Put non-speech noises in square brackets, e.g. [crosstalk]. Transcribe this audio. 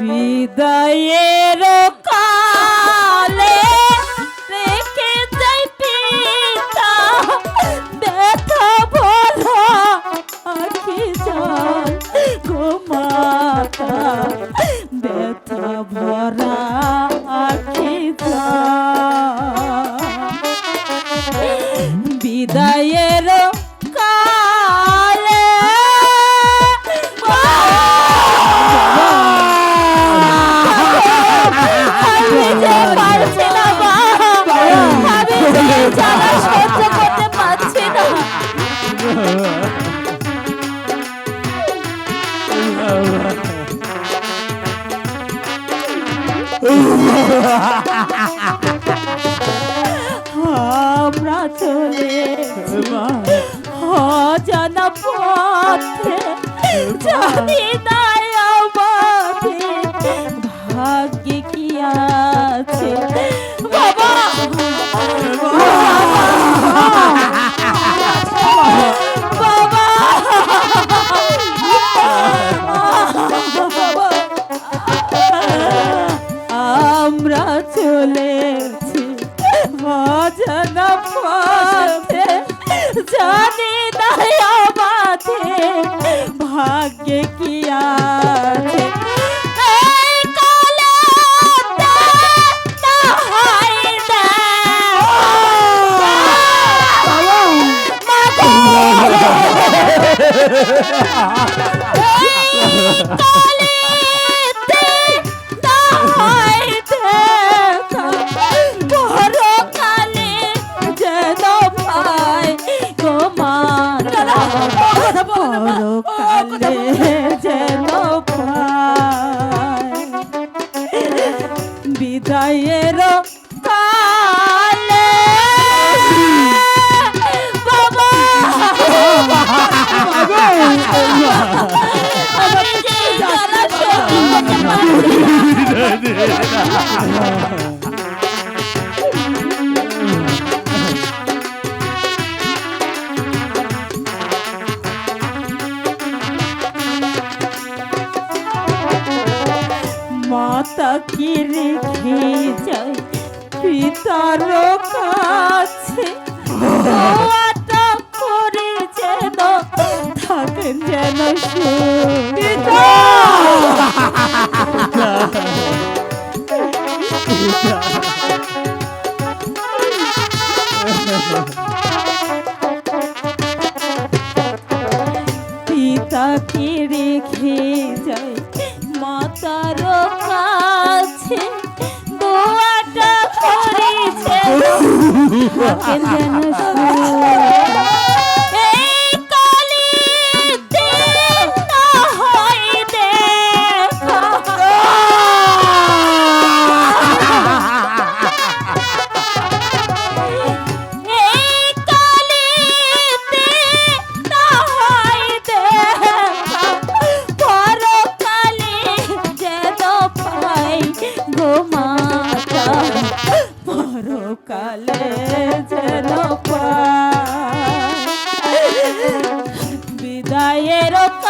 বিদায়ের কালে রেখে যাই পিতা। ব্যথা ভরা আখি জল গোমাতা ব্যথা ভরা আখি জল। বিদায়ের জ্বালা সহ্য করতে পারছি না। আমরা চলে অজানা পথে। জানি না আমাদের ভাগ্যে কি আছে। জানি নাই আমাদের ভাগ্যে কি আছে? Ha ha না বিদায়ের কালে বাবা [laughs] আমি যে জ্বালা সহ্য করতে পারছি না। [laughs] [laughs] মাতা কি রেখে যায় পিতার কাছে করে যেন থাকেন যেন পিতা পিতাকে রেখে যায় থাকেন যেন সুখে। পরকালে যেন বিদায়ের কালে